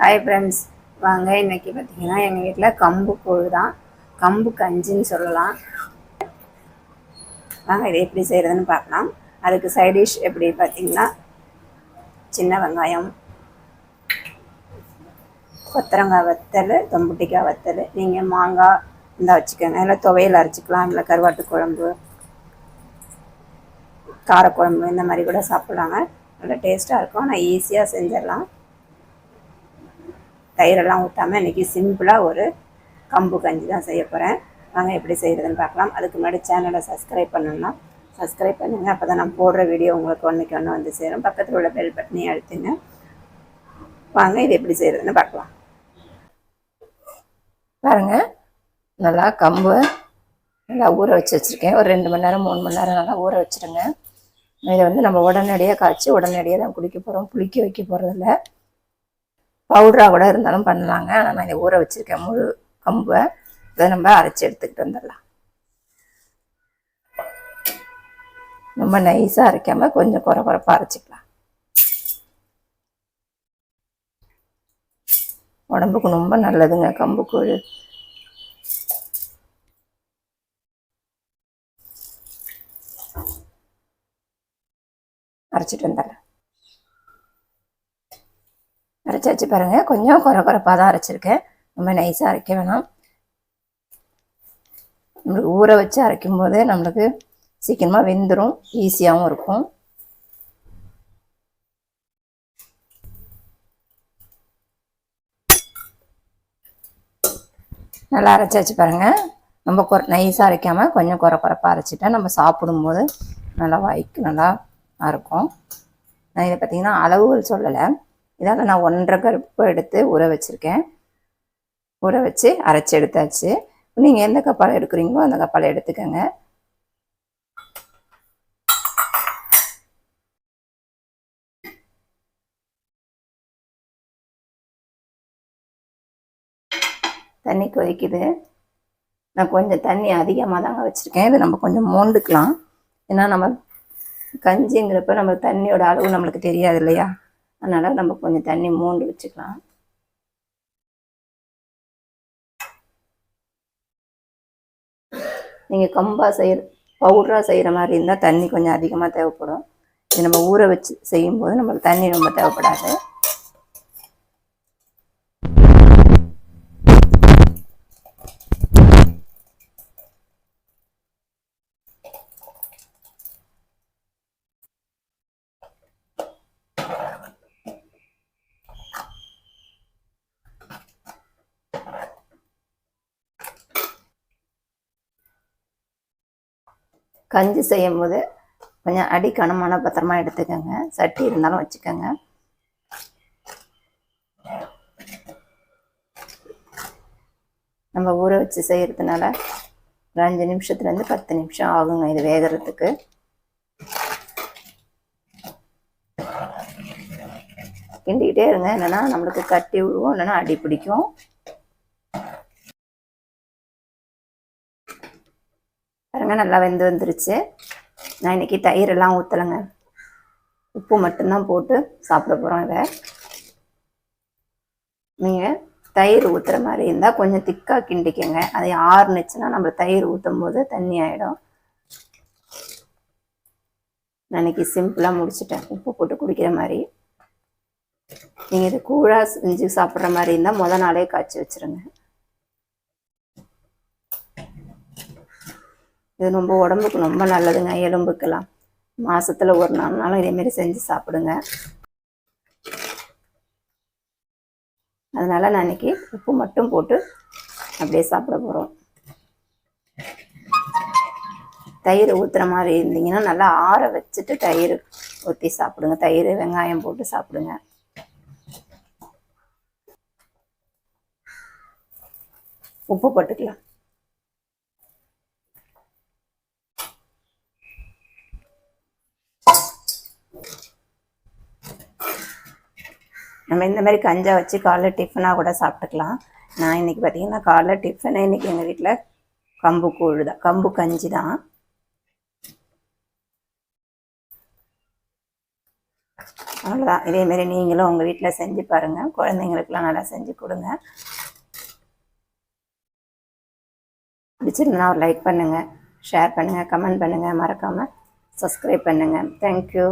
Hi friends வாங்க இன்னைக்கு பார்த்தீங்கன்னா எங்கள் வீட்டில் கம்பு கூழ் தான். கம்பு கஞ்சின்னு சொல்லலாம். வாங்க இதை எப்படி செய்கிறதுன்னு பார்க்கலாம். அதுக்கு சைட் டிஷ் எப்படி பார்த்தீங்கன்னா சின்ன வெங்காயம் கொத்தரங்காய் வத்தல் தொம்புட்டிக்காய் வத்தல். நீங்கள் மாங்காய் இருந்தால் வச்சுக்கோங்க. இல்லை துவையல் அரைச்சிக்கலாம். இல்லை கருவாட்டு குழம்பு காரக்குழம்பு இந்த மாதிரி கூட சாப்பிட்லாங்க. நல்லா டேஸ்ட்டாக இருக்கும். நான் ஈஸியாக செஞ்சிடலாம். தயிரெல்லாம் ஊற்றாமல் இன்றைக்கி சிம்பிளாக ஒரு கம்பு கஞ்சி தான் செய்ய போகிறேன் வாங்க எப்படி செய்கிறதுன்னு பார்க்கலாம். அதுக்கு முன்னாடி சேனலை சப்ஸ்கிரைப் பண்ணணும்னா சப்ஸ்கிரைப் பண்ணுங்கள் அப்போ தான் நான் போடுற வீடியோ உங்களுக்கு ஒன்றுக்கு ஒன்று வந்து சேரும். பக்கத்தில் உள்ள பெல் பட்டனையும் அழுத்துங்க. வாங்க இது எப்படி செய்கிறதுன்னு பார்க்கலாம். பாருங்கள் நல்லா கம்பு நல்லா ஊற வச்சு வச்சுருக்கேன். ஒரு ரெண்டு மணி நேரம் மூணு மணி நேரம் நல்லா ஊற வச்சுருங்க. இதை வந்து நம்ம உடனடியாக காய்ச்சி உடனடியாக தான் குடிக்க போகிறோம் புளிக்க வைக்க போகிறதில்ல பவுடராக கூட இருந்தாலும் பண்ணலாங்க. ஆனால் நான் இதை ஊற வச்சுருக்கேன். முழு கம்பை. இதை நம்ம அரைச்சி எடுத்துக்கிட்டு வந்துடலாம். ரொம்ப நைஸாக அரைக்காமல் கொஞ்சம் குறை குறைப்பாக அரைச்சிக்கலாம். உடம்புக்கு ரொம்ப நல்லதுங்க. கம்புக்கூழ். அரைச்சிட்டு வந்துடுறேன் அரைச்சாச்சு பாருங்க. கொஞ்சம் குறை குறைப்பாக தான் அரைச்சிருக்கேன். ரொம்ப நைஸாக அரைக்க வேணாம். நம்மளுக்கு ஊற வச்சு அரைக்கும் போது நம்மளுக்கு சீக்கிரமாக வெந்துடும் ஈஸியாகவும் இருக்கும். நல்லா அரைச்சாச்சு பாருங்க. ரொம்ப குறை நைஸாக அரைக்காமல் கொஞ்சம் குறை குறைப்பாக அரைச்சிட்டா நம்ம சாப்பிடும்போது நல்லா வாய்க்கு நல்லா இருக்கும். நான் இதை பார்த்தீங்கன்னா அளவுகள் சொல்லலை. இதால் நான் ஒன்றரை கருப்பு எடுத்து ஊற வச்சுருக்கேன். ஊற வச்சு அரைச்சி எடுத்தாச்சு. நீங்கள் எந்த கப்பால் எடுக்கிறீங்களோ அந்த கப்பால் எடுத்துக்கோங்க. தண்ணி கொதிக்குது. நான் கொஞ்சம் தண்ணி அதிகமாக தாங்க வச்சுருக்கேன். இதை நம்ம கொஞ்சம் மோண்டுக்கலாம் ஏன்னா நம்ம கஞ்சிங்கிறப்ப நம்ம தண்ணியோட அளவு நம்மளுக்கு தெரியாது இல்லையா? அதனால் நம்ம கொஞ்சம் தண்ணி மூண்டு வச்சுக்கலாம். நீங்கள் கம்பாக செய்கிற பவுடராக செய்கிற மாதிரி இருந்தால் தண்ணி கொஞ்சம் அதிகமாக தேவைப்படும். இது நம்ம ஊற வச்சு செய்யும்போது நம்மளுக்கு தண்ணி ரொம்ப தேவைப்படாது. கஞ்சி செய்யும் போது கொஞ்சம் அடி கனமான பத்திரமா எடுத்துக்கோங்க. சட்டி இருந்தாலும் வச்சுக்கோங்க. நம்ம ஊற வச்சு செய்கிறதுனால ஒரு அஞ்சு நிமிஷத்துலேருந்து பத்து நிமிஷம் ஆகுங்க இது வேகிறதுக்கு. கிண்டிக்கிட்டே இருங்க. இல்லைன்னா நம்மளுக்கு கட்டி விழுவும் இல்லைன்னா அடி பிடிக்கும். பாருங்க நல்லா வெந்து வந்துருச்சு. நான் இன்னைக்கு தயிரெல்லாம் ஊற்றலைங்க உப்பு மட்டும்தான் போட்டு சாப்பிட போகிறோம் இதை. நீங்கள் தயிர் ஊற்றுற மாதிரி இருந்தால் கொஞ்சம் திக்காக கிண்டிக்கங்க. அது ஆறுனுச்சுன்னா நம்ம தயிர் ஊற்றும் போது தண்ணி ஆகிடும் நான் சிம்பிளாக முடிச்சிட்டேன். உப்பு போட்டு குடிக்கிற மாதிரி. நீங்கள் இது கூழாக செஞ்சு சாப்பிட்ற மாதிரி இருந்தால் முத நாளே காய்ச்சி வச்சுருங்க. இது ரொம்ப உடம்புக்கு ரொம்ப நல்லதுங்க எலும்புக்கெல்லாம். மாசத்துல ஒரு நாள்னாலும் இதேமாரி செஞ்சு சாப்பிடுங்க. அதனால நான் இன்னைக்கு உப்பு மட்டும் போட்டு அப்படியே சாப்பிட போகிறோம் தயிர் ஊற்றுற மாதிரி இருந்தீங்கன்னா நல்லா ஆற வச்சுட்டு தயிர் ஊற்றி சாப்பிடுங்க. தயிர் வெங்காயம் போட்டு சாப்பிடுங்க. உப்பு போட்டுக்கலாம். நம்ம இந்த மாதிரி கஞ்சா வச்சு காலைல டிஃபனாக கூட சாப்பிட்டுக்கலாம். நான் இன்னைக்கு பார்த்தீங்கன்னா காலைல டிஃபனே இன்றைக்கி எங்கள் வீட்டில் கம்பு கூழ் தான். கம்பு கஞ்சி தான். அவ்வளோதான் இதேமாரி நீங்களும் உங்கள் வீட்டில் செஞ்சு பாருங்கள் குழந்தைங்களுக்குலாம் நல்லா செஞ்சு கொடுங்க. பிடிச்சிருந்தா ஒரு லைக் பண்ணுங்கள் ஷேர் பண்ணுங்கள் கமெண்ட் பண்ணுங்கள் மறக்காமல் சப்ஸ்கிரைப் பண்ணுங்கள் தேங்க்யூ